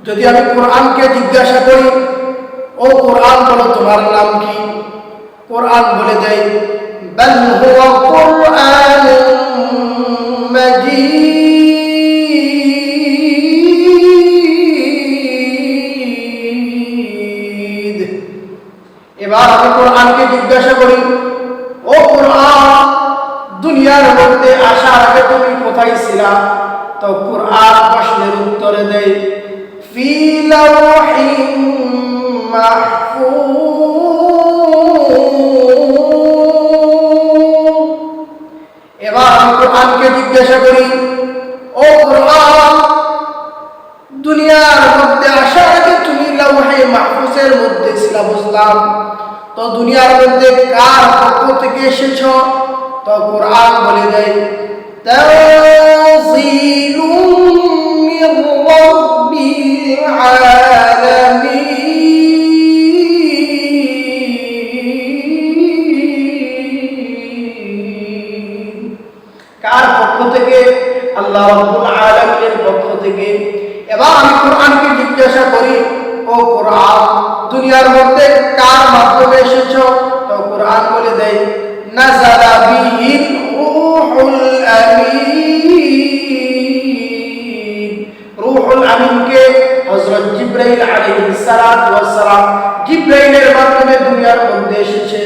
যদি আমি কোরআনকে জিজ্ঞাসা করি ও কোরআন বলো তোমার নাম কি কোরআন বলে দেয় بل هو قرآن مجيد এবার আমি কোরআনকে জিজ্ঞাসা করি ও কোরআন দুনিয়ার মধ্যে আসার আগে তুমি কোথায় ছিলা তো কোরআন প্রশ্নের উত্তরে দেয় লাওহিম মাহফুজ এবার কোরআনকে জিজ্ঞাসা করি, ও কোরআন, দুনিয়ার মধ্যে আসার আগে তুমি লাউহে মাহফুজের মধ্যে বুঝলাম তো দুনিয়ার মধ্যে কার পক্ষ থেকে এসেছ? তো কোরআন বলে দেয় তানজিলুম আল্লাহ রাব্বুল আলামিনের পক্ষ থেকে। এবার আমি কোরআনকে জিজ্ঞাসা করি, ও কোরআন, দুনিয়ার মধ্যে কার মাধ্যমে এসেছ? তো কোরআন বলে দেয় নাজালা বিহিল রূহুল আমিন। রূহুল আমিনকে হযরত জিবরাইল আলাইহিস সালাতু ওয়াস সালাম জিবরাইলের মাধ্যমে দুনিয়ার মধ্যে এসেছে।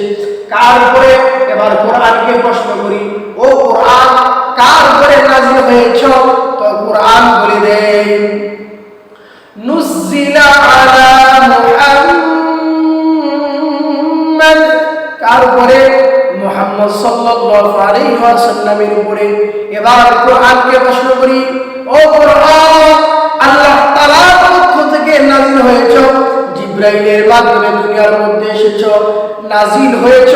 কার উপরে? এবার কোরআনকে প্রশ্ন করি, ও কোরআন হয়েছ তো কোরআন বলে দেয় নুজিলা আলা মুহাম্মাদ। কার উপরে? মুহাম্মদ সাল্লাল্লাহু আলাইহি ওয়াসাল্লামের উপরে। এবার কোরআনকে প্রশ্ন করি, ও কোরআন, আল্লাহ তাআলার পক্ষ থেকে নাজিল হয়েছ? জিব্রাইলের মাধ্যমে দুনিয়ার মধ্যে এসেছ নাজিল হয়েছ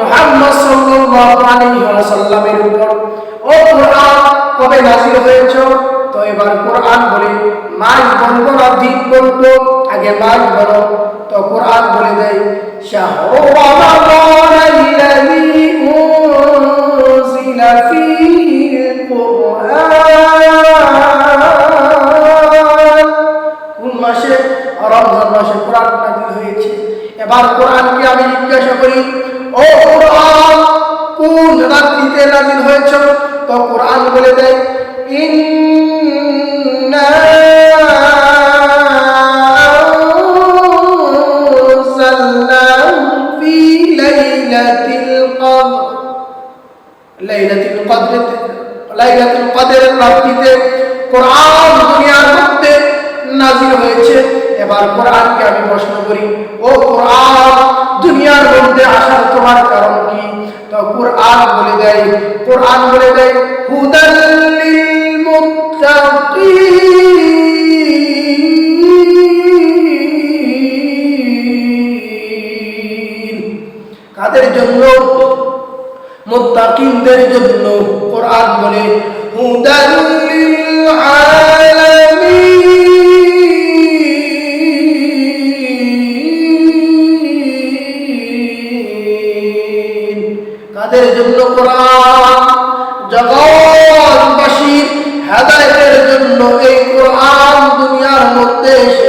মুহাম্মদ সাল্লাল্লাহু আলাইহি ওয়াসাল্লামের উপর। ও কোরআন কবে নাজিল হয়েছ? তো এবার কোরআন বলে মাস বলব না, দিন বলব আগে মাস বলো। তো কোরআন বলে দেয় মাসে? মাসে হয়েছে। এবার কোরআনকে আমি জিজ্ঞাসা করি, ও কোরআন, কোন রাত্রিতে নাযিল হয়েছে? তো কোরআন বলে দেয়, ইন্না লাইলাতিল কদর। লাইলাতুল কদর, লাইলাতুল কদরের রাত্রিতে কোরআন দুনিয়ার মধ্যে নাজিল হয়েছে। এবার কোরআনকে আমি প্রশ্ন করি, ও কোরআন দেয় কোরআন বলে দেয় কাদের জন্য? মুত্তাকিনদের জন্য কোরআন বলে হুদাল কাদের জন্য কোরআন। জগৎবাসীর হেদায়তের জন্য এই কোরআন দুনিয়ার মধ্যে এসে